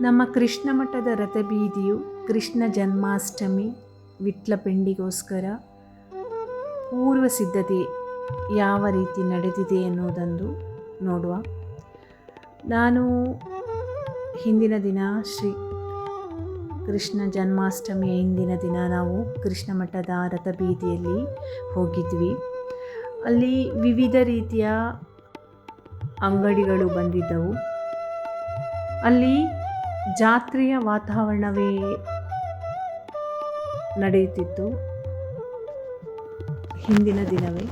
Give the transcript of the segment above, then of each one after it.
ನಮ್ಮ ಕೃಷ್ಣ ಮಠದ ರಥಬೀದಿಯು ಕೃಷ್ಣ ಜನ್ಮಾಷ್ಟಮಿ ವಿಟ್ಲಪಿಂಡಿಗೋಸ್ಕರ ಪೂರ್ವ ಸಿದ್ಧತೆ ಯಾವ ರೀತಿ ನಡೆದಿದೆ ಎನ್ನುವುದೊಂದು ನೋಡುವ. ನಾನು ಹಿಂದಿನ ದಿನ ಶ್ರೀ ಕೃಷ್ಣ ಜನ್ಮಾಷ್ಟಮಿಯ ಹಿಂದಿನ ದಿನ ನಾವು ಕೃಷ್ಣ ಮಠದ ರಥಬೀದಿಯಲ್ಲಿ ಹೋಗಿದ್ವಿ. ಅಲ್ಲಿ ವಿವಿಧ ರೀತಿಯ ಅಂಗಡಿಗಳು ಬಂದಿದ್ದವು. ಅಲ್ಲಿ ಜಾತ್ರೆಯ ವಾತಾವರಣವೇ ನಡೆಯುತ್ತಿತ್ತು. ಹಿಂದಿನ ದಿನವೇ.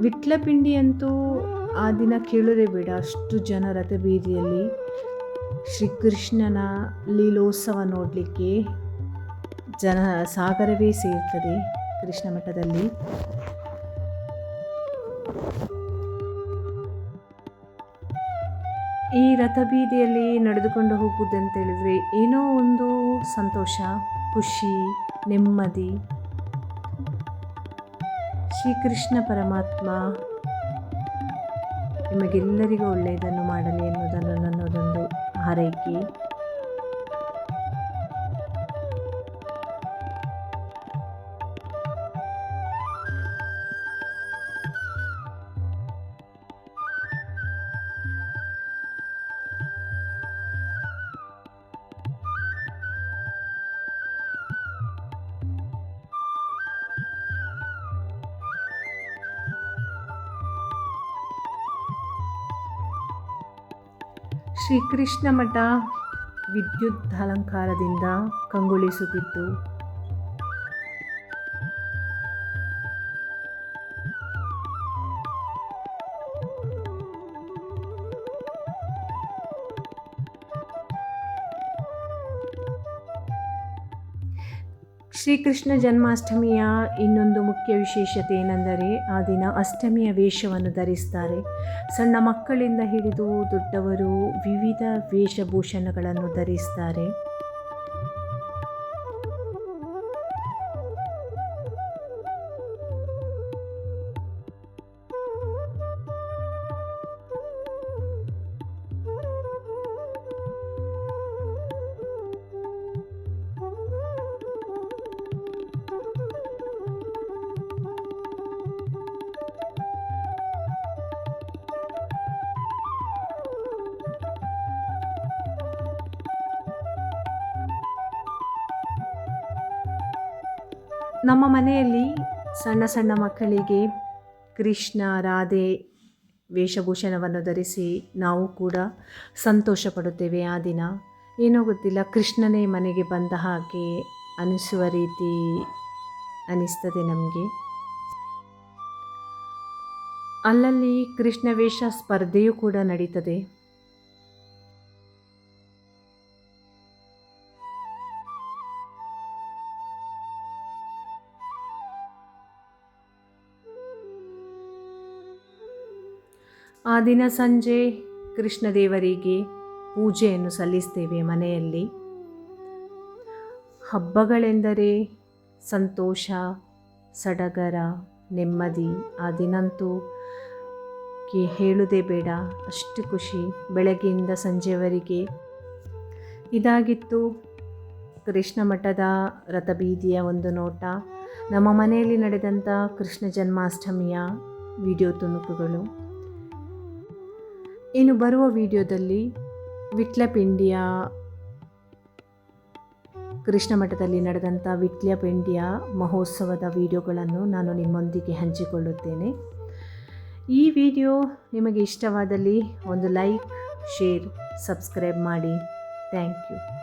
ವಿಟ್ಲಪಿಂಡಿಯಂತೂ ಆ ದಿನ ಕೇಳೋದೇ ಬೇಡ. ಅಷ್ಟು ಜನ ರಥಬೀದಿಯಲ್ಲಿ ಶ್ರೀಕೃಷ್ಣನ ಲೀಲೋತ್ಸವ ನೋಡಲಿಕ್ಕೆ ಜನ ಸಾಗರವೇ ಸೇರ್ತದೆ ಕೃಷ್ಣ ಮಠದಲ್ಲಿ. ಈ ರಥಬೀದಿಯಲ್ಲಿ ನಡೆದುಕೊಂಡು ಹೋಗುವುದಂತ ಹೇಳಿದರೆ ಏನೋ ಒಂದು ಸಂತೋಷ, ಖುಷಿ, ನೆಮ್ಮದಿ. ಶ್ರೀಕೃಷ್ಣ ಪರಮಾತ್ಮ ನಿಮಗೆಲ್ಲರಿಗೂ ಒಳ್ಳೆಯದನ್ನು ಮಾಡಲಿ ಎನ್ನುವುದನ್ನು ನನ್ನದೊಂದು ಹಾರೈಕೆ. ಶ್ರೀಕೃಷ್ಣ ಮಠ ವಿದ್ಯುತ್ ಅಲಂಕಾರದಿಂದ ಕಂಗೊಳಿಸುತ್ತಿತ್ತು. ಶ್ರೀಕೃಷ್ಣ ಜನ್ಮಾಷ್ಟಮಿಯ ಇನ್ನೊಂದು ಮುಖ್ಯ ವಿಶೇಷತೆ ಏನೆಂದರೆ ಆ ದಿನ ಅಷ್ಟಮಿಯ ವೇಷವನ್ನು ಧರಿಸ್ತಾರೆ. ಸಣ್ಣ ಮಕ್ಕಳಿಂದ ಹಿಡಿದು ದೊಡ್ಡವರು ವಿವಿಧ ವೇಷಭೂಷಣಗಳನ್ನು ಧರಿಸ್ತಾರೆ. ನಮ್ಮ ಮನೆಯಲ್ಲಿ ಸಣ್ಣ ಸಣ್ಣ ಮಕ್ಕಳಿಗೆ ಕೃಷ್ಣ, ರಾಧೆ ವೇಷಭೂಷಣವನ್ನು ಧರಿಸಿ ನಾವು ಕೂಡ ಸಂತೋಷ ಪಡುತ್ತೇವೆ ಆ ದಿನ. ಏನೋ ಗೊತ್ತಿಲ್ಲ, ಕೃಷ್ಣನೇ ಮನೆಗೆ ಬಂದ ಹಾಗೆ ಅನಿಸುವ ರೀತಿ ಅನಿಸ್ತದೆ ನಮಗೆ. ಅಲ್ಲಲ್ಲಿ ಕೃಷ್ಣ ವೇಷ ಸ್ಪರ್ಧೆಯೂ ಕೂಡ ನಡೀತದೆ. ಆ ದಿನ ಸಂಜೆ ಕೃಷ್ಣದೇವರಿಗೆ ಪೂಜೆಯನ್ನು ಸಲ್ಲಿಸ್ತೇವೆ ಮನೆಯಲ್ಲಿ. ಹಬ್ಬಗಳೆಂದರೆ ಸಂತೋಷ, ಸಡಗರ, ನೆಮ್ಮದಿ, ಆ ದಿನಂತೂ ಕೆ ಹೇಳುವುದೇ ಬೇಡ, ಅಷ್ಟು ಖುಷಿ. ಬೆಳಗ್ಗೆಯಿಂದ ಸಂಜೆವರೆಗೆ ಇದಾಗಿತ್ತು ಕೃಷ್ಣ ಮಠದ ರಥಬೀದಿಯ ಒಂದು ನೋಟ. ನಮ್ಮ ಮನೆಯಲ್ಲಿ ನಡೆದಂಥ ಕೃಷ್ಣ ಜನ್ಮಾಷ್ಟಮಿಯ ವಿಡಿಯೋ ತುಣುಕುಗಳು. ಇನ್ನು ಬರುವ ವಿಡಿಯೋದಲ್ಲಿ ವಿಟ್ಲಪಿಂಡಿಯ ಕೃಷ್ಣ ಮಠದಲ್ಲಿ ನಡೆದಂಥ ವಿಟ್ಲಪಿಂಡಿಯ ಮಹೋತ್ಸವದ ವಿಡಿಯೋಗಳನ್ನು ನಾನು ನಿಮ್ಮೊಂದಿಗೆ ಹಂಚಿಕೊಳ್ಳುತ್ತೇನೆ. ಈ ವಿಡಿಯೋ ನಿಮಗೆ ಇಷ್ಟವಾದಲ್ಲಿ ಒಂದು ಲೈಕ್, ಶೇರ್, ಸಬ್ಸ್ಕ್ರೈಬ್ ಮಾಡಿ. Thank you.